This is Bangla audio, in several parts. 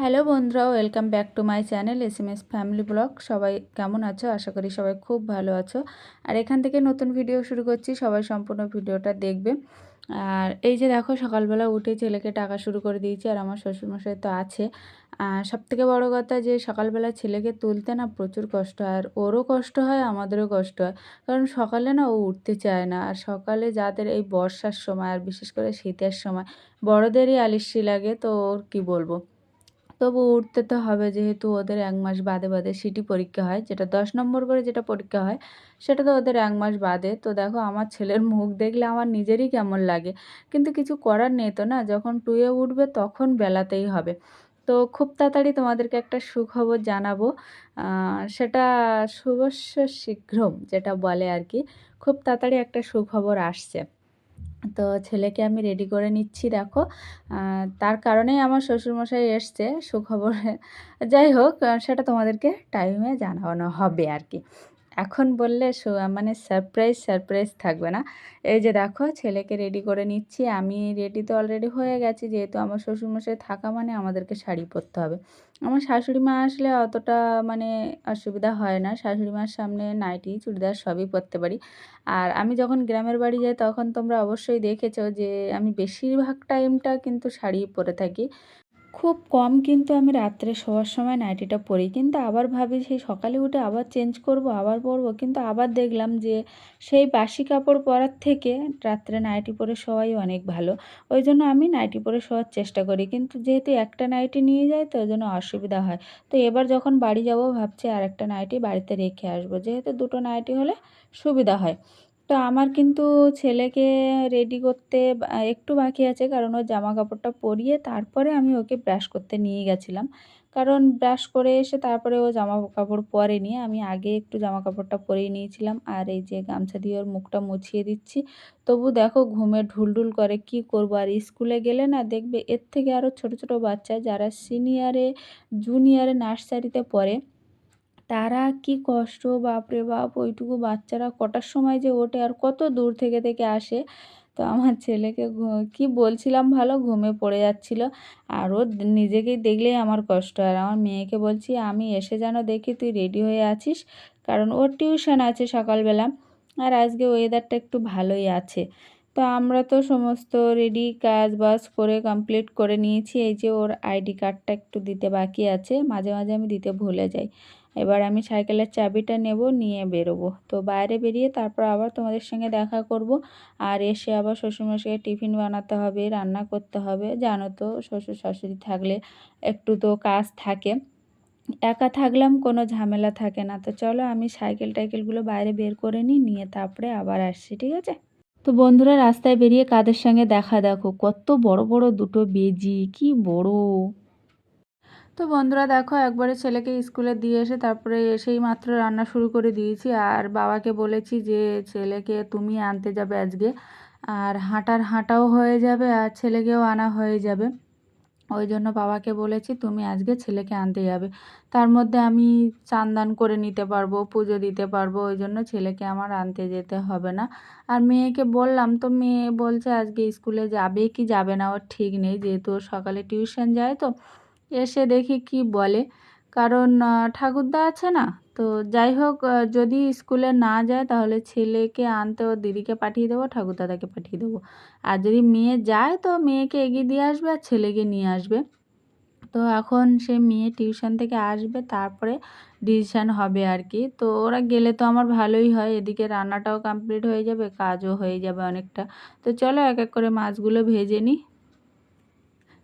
হ্যালো বন্ধুরা, welcome back to my channel S M S family blog. সবাই কেমন আছো? আশা করি সবাই খুব ভালো আছো। আর এখান থেকে নতুন ভিডিও শুরু করছি, সবাই সম্পূর্ণ ভিডিওটা দেখবে। আর এই যে দেখো, সকালবেলা উঠে ছেলেকে টাকা শুরু করে দিয়েছি, আর আমার শ্বশুরমশাই তো আছে। আর সবথেকে বড় কথা যে, সকালবেলা ছেলেকে তুলতে না প্রচুর কষ্ট হয়, আর ওরও কষ্ট হয়, আমাদেরও কষ্ট হয়। কারণ সকালে না ও উঠতে চায় না, আর সকালে যাদের এই বর্ষার সময়, আর বিশেষ করে শীতের সময়, বড়দেরই আলিস্যি লাগে, তো ওর কী বলব? তবু উঠতে তো হবে যেহেতু ওদের এক মাস বাদে বাদে সিটি পরীক্ষা হয়, যেটা দশ নম্বর করে যেটা পরীক্ষা হয়, সেটা তো ওদের এক মাস বাদে। তো দেখো আমার ছেলের মুখ দেখলে আমার নিজেরই কেমন লাগে। কিন্তু কিছু করার নেই তো না, যখন টুয়ে উঠবে তখন বেলাতেই হবে। তো খুব তাড়াতাড়ি তোমাদেরকে একটা সুখবর জানাব। সেটা শুভস্য শীঘ্রম যেটা বলে আর কি। খুব তাড়াতাড়ি একটা সুখবর আসছে। তো ছেলেকে আমি রেডি করে নিচ্ছি, দেখো। তার কারণেই আমার শ্বশুরমশাই এসছে সুখবরে। যাই হোক সেটা তোমাদেরকে টাইমে জানানো হবে আর কি। এখন বললে মানে সারপ্রাইজ সারপ্রাইজ থাকবে না। এই যে দেখো, ছেলেকে রেডি করে নিচ্ছি। আমি রেডি তো অলরেডি হয়ে গেছি, যেহেতু আমার শ্বশুরমশাই থাকা মানে আমাদেরকে শাড়ি পরতে হবে। আমার শাশুড়ি মা আসলে অতটা মানে অসুবিধা হয় না। শাশুড়ি মার সামনে নাইটি, চুড়িদার সবই পরতে পারি। আর আমি যখন গ্রামের বাড়ি যাই তখন তোমরা অবশ্যই দেখেছ যে, আমি বেশিরভাগ টাইমটা কিন্তু শাড়ি পরে থাকি। খুব কম কিন্তু আমি রাত্রে শোয়ার সময় নাইটিটা পরি কিন্তু আবার ভাবি সেই সকালে উঠে আবার চেঞ্জ করব, আবার পরবো কিন্তু আবার দেখলাম যে সেই বাসি কাপড় পরার থেকে রাত্রে নাইটি পরে শোয়াই অনেক ভালো। ওই জন্য আমি নাইটি পরে শোয়ার চেষ্টা করি। কিন্তু যেহেতু একটা নাইটি নিয়ে যাই, তো ওই জন্য অসুবিধা হয়। তো এবার যখন বাড়ি যাব, ভাবছি আর একটা নাইটি বাড়িতে রেখে আসব। যেহেতু দুটো নাইটি হলে সুবিধা হয়। তো আমার কিন্তু ছেলেকে রেডি করতে একটু বাকি আছে কারণ ওর জামা কাপড়টা পরিয়ে তারপরে আমি ওকে ব্রাশ করতে নিয়ে গেছিলাম। কারণ ব্রাশ করে এসে তারপরে ও জামা কাপড় পরে নিয়ে আমি আগে একটু জামা কাপড়টা পরিয়ে নিয়েছিলাম আর এই যে গামছা দিয়ে ওর মুখটা মুছিয়ে দিচ্ছি। তবু দেখো ঘুমে ঢুলঢুল করে কি করব? আর স্কুলে গেলে না দেখবে এর থেকে আরও ছোট ছোট বাচ্চা যারা সিনিয়রে জুনিয়রে নার্সারিতে পড়ে তারা কি কষ্ট, বাপরে বাপ, ওইটুকু বাচ্চারা কটার সময় যে ওঠে আর কত দূর থেকে থেকে আসে? তো আমার ছেলেকে কি বলছিলাম ভালো? ঘুমে পড়ে যাচ্ছিল। আর ও নিজেকেই দেখলেই আমার কষ্ট। আর আমার মেয়েকে বলছি, আমি এসে যেন দেখি তুই রেডি হয়ে আছিস? কারণ ওর টিউশন আছে সকালবেলা। আর আজকে ওয়েদারটা একটু ভালোই আছে। তো আমরা তো সমস্ত রেডি কাজ বাজ করে কমপ্লিট করে নিয়েছি। এই যে ওর আইডি কার্ডটা একটু দিতে বাকি আছে। মাঝে মাঝে আমি দিতে ভুলে যাই। এবার আমি সাইকেলের চাবিটা নেব, নিয়ে বেরোবো। তো বাইরে বেরিয়ে তারপর আবার তোমাদের সঙ্গে দেখা করব। আর এসে আবার শ্বশুরমশাইকে টিফিন বানাতে হবে, রান্না করতে হবে। জানো তো, শ্বশুর শাশুড়ি থাকলে একটু তো কাজ থাকে। একা থাকলাম কোনো ঝামেলা থাকে না। তো চলো আমি সাইকেল টাইকেলগুলো বাইরে বের করে নিই, নিয়ে তারপরে আবার আসছি, ঠিক আছে? তো বন্ধুরা, রাস্তায় বেরিয়ে কাদের সঙ্গে দেখা দেখো? কত বড় বড় দুটো বেজি, কি বড়! তো বন্ধুরা দেখো, একবারে ছেলেকে স্কুলে দিয়ে এসে তারপরে এসেই মাত্র রান্না শুরু করে দিয়েছি। আর বাবাকে বলেছি যে, ছেলেকে তুমি আনতে যাবে আজকে। আর হাঁটার হাঁটাও হয়ে যাবে আর ছেলেকেও আনা হয়ে যাবে। ওই জন্য বাবাকে বলেছি, তুমি আজকে ছেলেকে আনতে যাবে। তার মধ্যে আমি চান্দান করে নিতে পারব, পুজো দিতে পারব, ওই জন্য ছেলেকে আমার আনতে যেতে হবে না। আর মেয়েকে বললাম, তো মেয়ে বলছে আজকে স্কুলে যাবে কি যাবে না? ওর ঠিক নেই, যেহেতু সকালে টিউশন যায় তো। এসে দেখি কি বলে। কারণ ঠাকুরদা আছে না? তো যাই হোক যদি স্কুলে না যায় তাহলে ছেলেকে আনতে ওর দিদিকে পাঠিয়ে দেবো, ঠাকুরদাদাকে পাঠিয়ে দেবো। আর যদি মেয়ে যায় তো মেয়েকে এগিয়ে দিয়ে আসবে আর ছেলেকে নিয়ে আসবে। তো এখন সে মেয়ে টিউশন থেকে আসবে, তারপরে ডিসিশান হবে আর কি। তো ওরা গেলে তো আমার ভালোই হয়, এদিকে রান্নাটাও কমপ্লিট হয়ে যাবে, কাজও হয়ে যাবে অনেকটা। তো চলো এক এক করে মাছগুলো ভেজে নিই।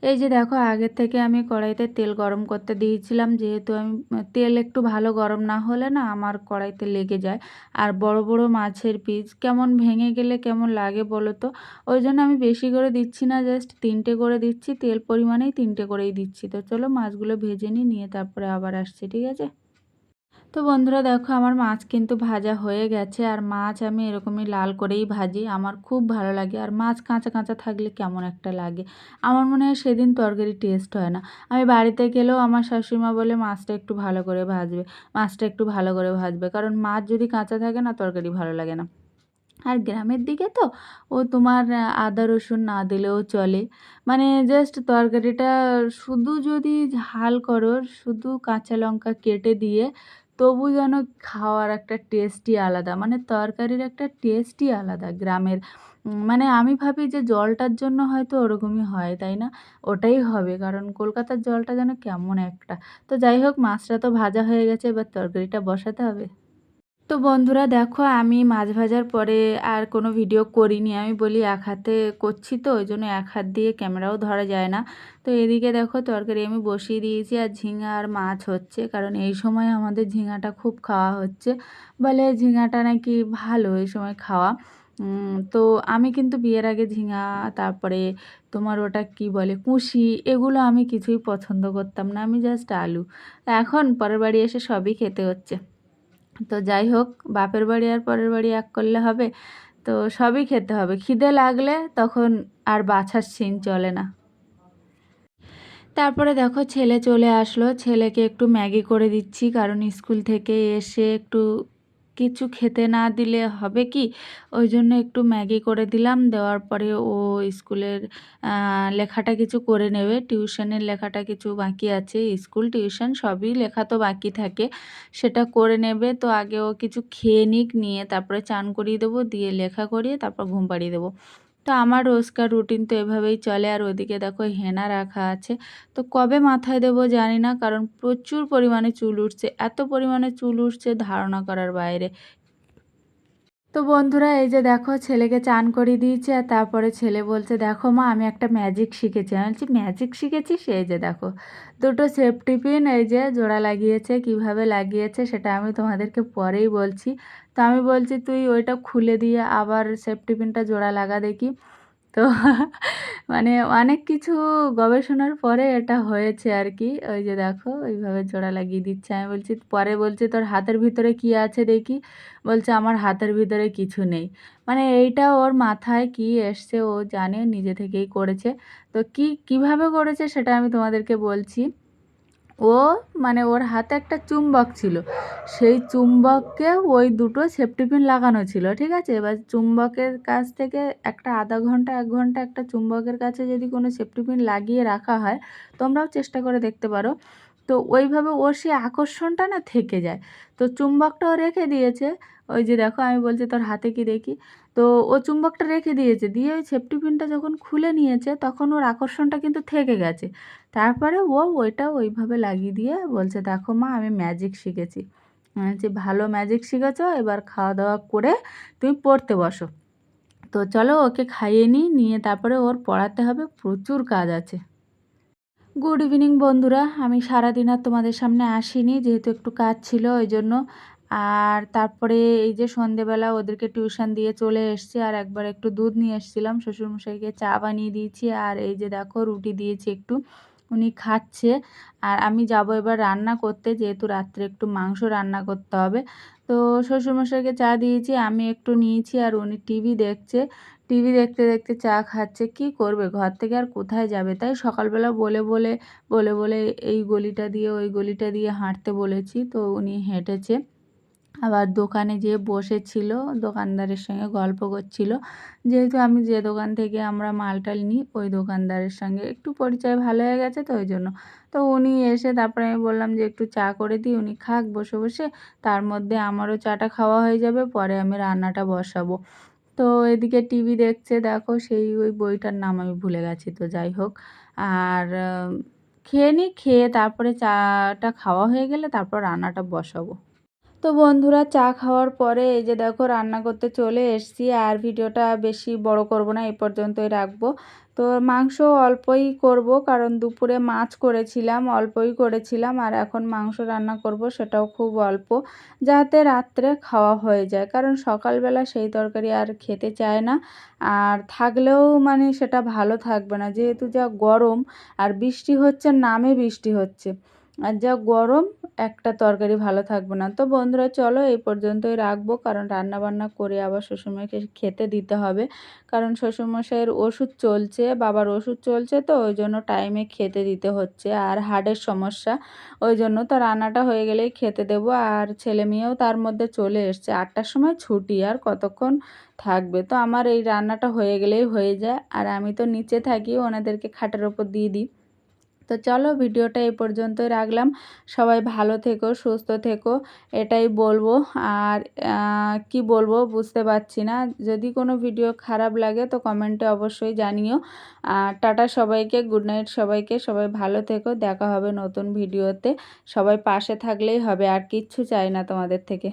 এই যে দেখো, আগের থেকে আমি কড়াইতে তেল গরম করতে দিয়েছিলাম। যেহেতু আমি তেল একটু ভালো গরম না হলে না আমার কড়াইতে লেগে যায়। আর বড় বড় মাছের পিস কেমন ভেঙে গেলে কেমন লাগে বলো তো? ওই জন্য আমি বেশি করে দিচ্ছি না, জাস্ট তিনটে করে দিচ্ছি। তেল পরিমাণেই তিনটে করেই দিচ্ছি। তো চলো মাছগুলো ভেজে নিই, নিয়ে তারপরে আবার আসছি, ঠিক আছে? তো বন্ধুরা দেখো, আমার মাছ কিন্তু ভাজা হয়ে গেছে। আর মাছ আমি এরকমই লাল করেই ভাজি। আমার খুব ভালো লাগে। আর মাছ কাঁচা কাঁচা থাকলে কেমন একটা লাগে। আমার মনে হয় সেদিন তরকারি টেস্ট হয় না। আমি বাড়িতে গেলেও আমার শাশুড়িমা বলে মাছটা একটু ভালো করে ভাজবে। মাছটা একটু ভালো করে ভাজবে। কারণ মাছ যদি কাঁচা থাকে না, তরকারি ভালো লাগে না। আর গ্রামের দিকে তো, ও তোমার আদা, রসুন না দিলেও চলে। মানে জাস্ট তরকারিটা শুধু যদি ঝাল করো, শুধু কাঁচা লঙ্কা কেটে দিয়ে তবু যেন খাওয়ার একটা টেস্টই আলাদা মানে তরকারির একটা টেস্টই আলাদা গ্রামের। মানে আমি ভাবি যে জলটার জন্য হয়তো ওরকমই হয়, তাই না? ওটাই হবে, কারণ কলকাতার জলটা যেন কেমন একটা। তো যাই হোক, মাছটা তো ভাজা হয়ে গেছে, এবার তরকারিটা বসাতে হবে। তো বন্ধুরা দেখো, আমি মাছ ভাজার পরে আর কোনো ভিডিও করিনি। আমি বলি এক হাতে করছি তো, ওই জন্য এক হাত দিয়ে ক্যামেরাও ধরা যায় না। তো এদিকে দেখো, তরকারি আমি বসিয়ে দিয়েছি আর ঝিঙা আর মাছ হচ্ছে, কারণ এই সময় আমাদের ঝিঙাটা খুব খাওয়া হচ্ছে। বলে ঝিঙাটা নাকি ভালো এই সময় খাওয়া। তো আমি কিন্তু বিয়ের আগে ঝিঙা, তারপরে তোমার ওটা কি বলে, কুশি, এগুলো আমি কিছুই পছন্দ করতাম না। আমি জাস্ট আলু। এখন পরের বাড়ি এসে সবই খেতে হচ্ছে। তো যাই হোক, বাপের বাড়ি আর পরের বাড়ি এক করলে হবে। তো সবই খেতে হবে। খিদে লাগলে তখন আর বাছার সিন চলে না। তারপরে দেখো ছেলে চলে আসলো। ছেলেকে একটু ম্যাগি করে দিচ্ছি, কারণ স্কুল থেকে এসে একটু কিছু খেতে না দিলে হবে কি? ওই জন্য একটু ম্যাগি করে দিলাম। দেওয়ার পরে ও স্কুলের লেখাটা কিছু করে নেবে। টিউশনের লেখাটা কিছু বাকি আছে। স্কুল টিউশন সবই লেখা তো বাকি থাকে। সেটা করে নেবে। তো আগে ও কিছু খেয়ে নিক, নিয়ে তারপরে চান করিয়ে দেবো। দিয়ে লেখা করিয়ে তারপর ঘুম পাড়িয়ে দেবো। তো আমার রোজকার রুটিন তো এভাবেই চলে। আর ওদিকে দেখো হেনা রাখা আছে। তো কবে মাথায় দেবো জানি না, কারণ প্রচুর পরিমাণে চুল উঠছে। এত পরিমাণে চুল উঠছে ধারণা করার বাইরে। তো বন্ধুরা, এই যে দেখো, ছেলেকে চান করে দিয়েছে আর তারপরে ছেলে বলছে, দেখো মা, আমি একটা ম্যাজিক শিখেছি। আমি বলছি ম্যাজিক শিখেছি এই যে দেখো, দুটো সেফটি পিন এই যে জোড়া লাগিয়েছে, কীভাবে লাগিয়েছে সেটা আমি তোমাদেরকে পরেই বলছি। তো আমি বলছি, তুই ওইটা খুলে দিয়ে আবার সেফটি পিনটা জোড়া লাগা দেখি। তো মানে অনেক কিছু গবেষণার পরে এটা হয়েছে আর কি ওই যে দেখো, ওইভাবে জোড়া লাগিয়ে দিচ্ছে। আমি বলছি, পরে বলছি, তোর হাতের ভিতরে কি আছে দেখি? বলছে, আমার হাতের ভিতরে কিছু নেই। মানে এইটা ওর মাথায় কি এসছে ও জানে, নিজে থেকেই করেছে। তো কি, কীভাবে করেছে সেটা আমি তোমাদেরকে বলছি। ও মানে ওর হাতে একটা চুম্বক ছিল। সেই চুম্বককে ওই দুটো সেফটি পিন লাগানো ছিল, ঠিক আছে? এবার চুম্বকের কাছ থেকে একটা আধা ঘণ্টা, এক ঘণ্টা একটা চুম্বকের কাছে যদি কোনো সেফটি পিন লাগিয়ে রাখা হয়, তোমরাও চেষ্টা করে দেখতে পারো। তো ওইভাবে ওর সেই আকর্ষণটা না থেকে যায়। তো চুম্বকটাও রেখে দিয়েছে। ওই যে দেখো, আমি বলছি তোর হাতে কি দেখি? তো ও চুম্বকটা রেখে দিয়েছে। দিয়ে ওই সেফটি পিনটা যখন খুলে নিয়েছে, তখন ওর আকর্ষণটা কিন্তু থেকে গেছে। তারপরে ও ওইটা ওইভাবে লাগিয়ে দিয়ে বলছে, দেখো মা, আমি ম্যাজিক শিখেছি। যে ভালো ম্যাজিক শিখেছ, এবার খাওয়া দাওয়া করে তুমি পড়তে বসো। তো চলো ওকে খাইয়ে নিই, নিয়ে তারপরে ওর পড়াতে হবে, প্রচুর কাজ আছে। গুড ইভিনিং বন্ধুরা, আমি সারাদিন আর তোমাদের সামনে আসিনি, যেহেতু একটু কাজ ছিল ওই জন্য। আর তারপরে এই যে সন্ধেবেলা ওদেরকে টিউশন দিয়ে চলে এসছি, আর একবার একটু দুধ নিয়ে এসেছিলাম, শ্বশুরমশাইকে চা বানিয়ে দিয়েছি, আর এই যে দেখো রুটি দিয়েছি একটু। উনি খাচ্ছে। আর আমি যাব এবার রান্না করতে, যেহেতু রাত্রে একটু মাংস রান্না করতে হবে। তো শ্বশুরমশাইকে চা দিয়েছি, আমি একটু নিয়েছি আর উনি টিভি দেখছে। টিভি দেখতে দেখতে চা খাচ্ছে, কি করবে? ঘর থেকে আর কোথায় যাবে? তাই সকালবেলা বলে বলে বলে বলে এই গলিটা দিয়ে, ওই গলিটা দিয়ে হাঁটতে বলেছি। তো উনি হেঁটেছে। আবার দোকানে যেয়ে বসেছিল, দোকানদারের সঙ্গে গল্প করছিল। যেহেতু আমি যে দোকান থেকে আমরা মালটাল নিই, ওই দোকানদারের সঙ্গে একটু পরিচয় ভালো হয়ে গেছে তো ওই জন্য। তো উনি এসে তারপরে আমি বললাম যে একটু চা করে দিই, উনি খাক বসে বসে, তার মধ্যে আমারও চাটা খাওয়া হয়ে যাবে, পরে আমি রান্নাটা বসাবো। তো এদিকে টিভি দেখছে, দেখো সেই ওই বইটার নাম আমি ভুলে গেছি তো যাই হোক। আর খেয়ে নিই, খেয়ে তারপরে চাটা খাওয়া হয়ে গেলে তারপর রান্নাটা বসাবো। তো বন্ধুরা চা খাওয়ার পরে এই যে দেখো রান্না করতে চলে এসছি, আর ভিডিওটা বেশি বড় করব না এই পর্যন্তই রাখব। তো মাংস অল্পই করব, কারণ দুপুরে মাছ করেছিলাম, অল্পই করেছিলাম, আর এখন মাংস রান্না করব, সেটাও খুব অল্প, যাতে রাত্রে খাওয়া হয়ে যায়। কারণ সকালবেলা সেই তরকারি আর খেতে চায় না, আর থাকলেও মানে সেটা ভালো থাকবে না, যেহেতু যা গরম, আর বৃষ্টি হচ্ছে, নামে বৃষ্টি হচ্ছে। আর যা গরম, একটা তরকারি ভালো থাকবে না। তো বন্ধুরা, চলো এই পর্যন্তই রাখব, কারণ রান্না বান্না করে আবার শ্বশুরমশাইকে খেতে দিতে হবে। কারণ শ্বশুরমশাইয়ের ওষুধ চলছে, বাবার ওষুধ চলছে, তো ওই জন্য টাইমে খেতে দিতে হচ্ছে। আর হার্টের সমস্যা, ওই জন্য তো রান্নাটা হয়ে গেলেই খেতে দেবো। আর ছেলে মেয়েও তার মধ্যে চলে এসছে। আটটার সময় ছুটি, আর কতক্ষণ থাকবে? তো আমার এই রান্নাটা হয়ে গেলেই হয়ে যায়। আর আমি তো নিচে থাকি, ওনাদেরকে খাটের ওপর দিয়ে দিই। তো চলো ভিডিওটা এই পর্যন্তই রাখলাম। সবাই ভালো থেকো, সুস্থ থেকো, এটাই বলব। আর কি বলব বুঝতে পারছি না। যদি কোনো ভিডিও খারাপ লাগে তো কমেন্টে অবশ্যই জানিও। আর টাটা সবাইকে, গুড নাইট সবাইকে, সবাই ভালো থেকো, দেখা হবে নতুন ভিডিওতে। সবাই পাশে থাকলেই হবে, আর কিচ্ছু চাই না তোমাদের থেকে।